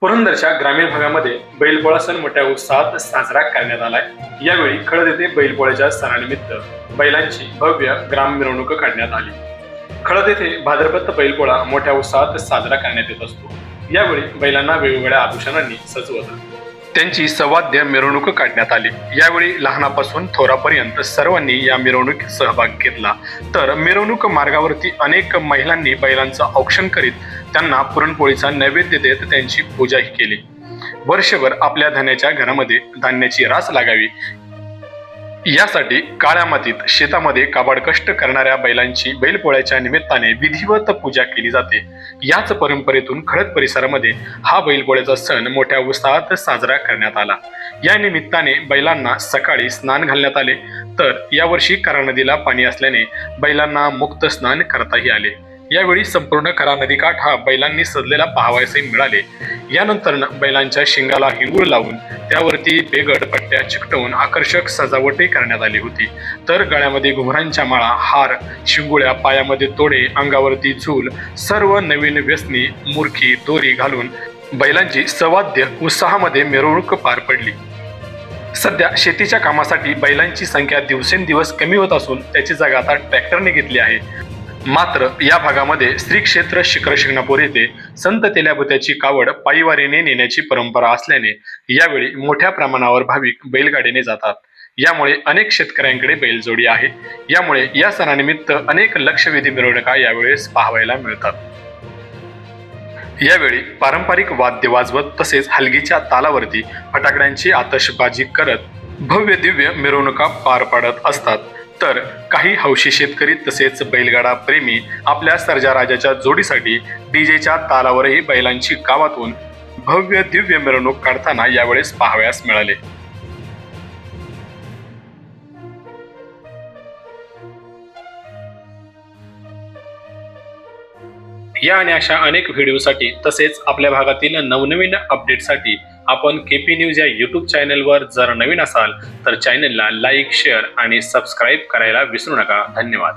पुरंदरच्या ग्रामीण भागामध्ये बैलपोळा सण मोठ्या उत्साहात साजरा करण्यात आलाय. यावेळी खळद येथे बैलपोळ्याच्या सणानिमित्त बैलांची भव्य ग्राम मिरवणूक काढण्यात आली. खळद येथे भाद्रपद बैलपोळा मोठ्या उत्साहात साजरा करण्यात येत असतो. यावेळी बैलांना वेगवेगळ्या आभूषणांनी सजवत त्यांची सवाद्य मिरवणूक काढण्यात आली. यावेळी लहानापासून थोरापर्यंत सर्वांनी या मिरवणुकीत सहभाग घेतला. तर मिरवणूक मार्गावरती अनेक महिलांनी बैलांचं औक्षण करीत त्यांना पुरणपोळीचा नैवेद्य देत त्यांची पूजाही केली. वर्षभर आपल्या धान्याच्या घरामध्ये धान्याची रास लागावी यासाठी काळ्या मातीत शेतामध्ये काबाड कष्ट करणाऱ्या बैलांची बैलपोळ्याच्या निमित्ताने विधिवत पूजा केली जाते. याच परंपरेतून खडक परिसरामध्ये हा बैलपोळ्याचा सण मोठ्या उत्साहात साजरा करण्यात आला. या निमित्ताने बैलांना सकाळी स्नान घालण्यात आले. तर यावर्षी करा नदीला पाणी असल्याने बैलांना मुक्त स्नान करताही आले. यावेळी संपूर्ण खरा नदीकाठ हा बैलांनी सजलेला पाहावयासही मिळाले. यानंतर बैलांच्या शिंगाला हिंगूळ लावून त्यावरती बेगड पट्ट्या चिकटवून आकर्षक सजावटही करण्यात आली होती. तर गळ्यामध्ये घुमरांच्या माळा हार शिंगुळ्या पायामध्ये तोडे अंगावरती झूल सर्व नवीन व्यसनी मुरखी दोरी घालून बैलांची सवाद्य उत्साहामध्ये मिरवणूक पार पडली. सध्या शेतीच्या कामासाठी बैलांची संख्या दिवसेंदिवस कमी होत असून त्याची जागा आता ट्रॅक्टरने घेतली आहे. मात्र या भागामध्ये श्री क्षेत्र शिखर शिंगणापूर येथे संत तेल्याभुत्याची कावड पायीवारीने नेण्याची परंपरा असल्याने यावेळी मोठ्या प्रमाणावर भाविक बैलगाडीने जातात. यामुळे अनेक शेतकऱ्यांकडे बैलजोडी आहे. यामुळे या सणानिमित्त अनेक लक्षवेधी मिरवणुका यावेळेस पाहायला मिळतात. यावेळी पारंपरिक वाद्य वाजवत तसेच हलगीच्या तालावरती फटाकड्यांची आतषबाजी करत भव्य दिव्य मिरवणुका पार पाडत असतात. तर काही हौशी शेतकरी तसेच बैलगाडा प्रेमी आपल्या सर्जा राजाच्या जोडीसाठी डीजेच्या तालावरही बैलांची गावातून भव्य दिव्य मिरवणूक काढताना यावेळेस पाहावयास मिळाले. या आणि अशा अनेक व्हिडिओसाठी तसेच आपल्या भागातील नवनवीन अपडेटसाठी आपण केपी न्यूज या यूट्यूब चॅनलवर जर नवीन असाल तर चॅनेलला लाईक शेअर आणि सबस्क्राईब करायला विसरू नका. धन्यवाद.